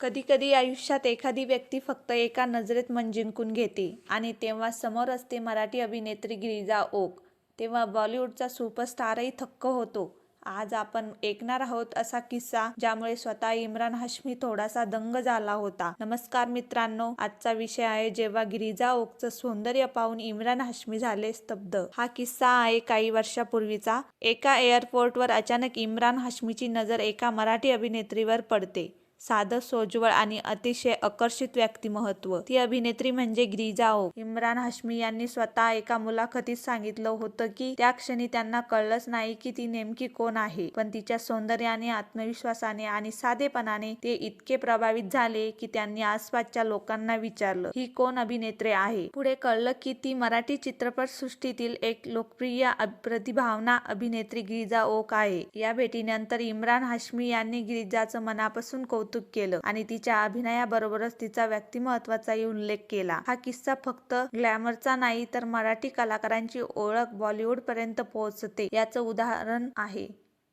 कधी कधी आयुष्यात एखादी व्यक्ती फक्त एका नजरेत मन जिंकून घेते आणि तेव्हा समोर असते मराठी अभिनेत्री गिरिजा ओक. तेव्हा बॉलिवूडचा सुपरस्टारही थक्क होतो. आज आपण ऐकणार आहोत असा किस्सा ज्यामुळे स्वतः इम्रान हाश्मी थोडासा दंग झाला होता. नमस्कार मित्रांनो आजचा विषय आहे जेव्हा गिरिजा ओकचं सौंदर्य पाहून इम्रान हाशमी झाले स्तब्ध. हा किस्सा आहे काही वर्षापूर्वीचा. एका एअरपोर्टवर अचानक इम्रान हाश्मीची नजर एका मराठी अभिनेत्रीवर पडते. साधं सोज्वळ आणि अतिशय आकर्षित व्यक्तिमत्व. ती अभिनेत्री म्हणजे गिरिजा ओक इम्रान हाश्मी यांनी स्वतः एका मुलाखतीत सांगितलं होतं की त्या क्षणी त्यांना कळलंच नाही की ती नेमकी कोण आहे. पण तिच्या सौंदर्याने आत्मविश्वासाने आणि साधेपणाने ते इतके प्रभावित झाले की त्यांनी आसपासच्या लोकांना विचारलं ही कोण अभिनेत्री आहे? पुढे कळलं की ती मराठी चित्रपट सृष्टीतील एक लोकप्रिय प्रतिभावना अभिनेत्री गिरिजा ओक आहे. या भेटीनंतर इम्रान हाश्मी यांनी गिरिजाचं मनापासून कौतुक कौतुक केलं आणि तिच्या अभिनयाबरोबरच तिचा व्यक्तिमत्वाचाही उल्लेख केला. हा किस्सा फक्त ग्लॅमरचा नाही तर मराठी कलाकारांची ओळख बॉलिवूड पर्यंत पोहोचते याचं उदाहरण आहे.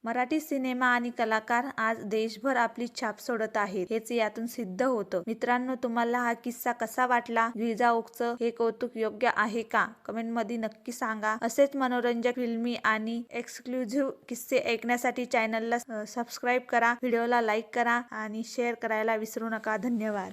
मराठी सिनेमा आणि कलाकार आज देशभर आपली छाप सोडत आहेत. हेच यातून सिद्ध होतं. मित्रांनो तुम्हाला हा किस्सा कसा वाटला? गिरजा ओकचं हे कौतुक योग्य आहे का? कमेंटमध्ये नक्की सांगा. असेच मनोरंजक फिल्मी आणि एक्सक्लुझिव्ह किस्से ऐकण्यासाठी चॅनलला सबस्क्राईब करा. व्हिडिओला लाईक करा आणि शेअर करायला विसरू नका. धन्यवाद.